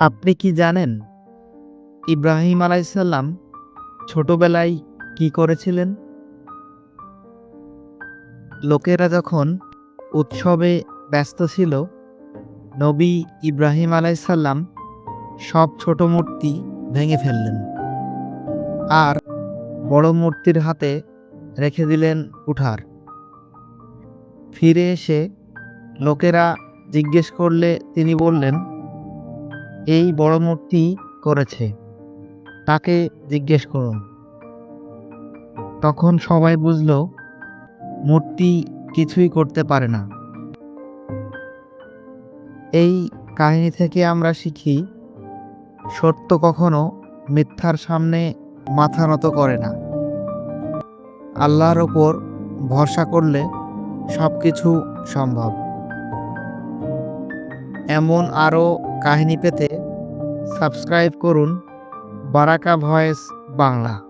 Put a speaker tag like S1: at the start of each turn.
S1: আপনি কি জানেন, ইব্রাহিম আলাইসাল্লাম ছোটবেলায় কি করেছিলেন? লোকেরা যখন উৎসবে ব্যস্ত ছিল, নবী ইব্রাহিম আলাইসাল্লাম সব ছোট মূর্তি ভেঙে ফেললেন আর বড় মূর্তির হাতে রেখে দিলেন উঠার। ফিরে এসে লোকেরা জিজ্ঞেস করলে তিনি বললেন এই বড় মূর্তি করেছে। তাকে জিজ্ঞেস করুন। তখন সবাই বুঝল, মূর্তি কিছুই করতে পারে না। এই কাহিনী থেকে আমরা শিখি, সত্য কখনো মিথ্যার সামনে মাথা নত করে না। আল্লাহর ওপর ভরসা করলে সব কিছু সম্ভব। এমন আরও কাহিনী পেতে সাবস্ক্রাইব করুন। বারাকা ভয়েস বাংলা।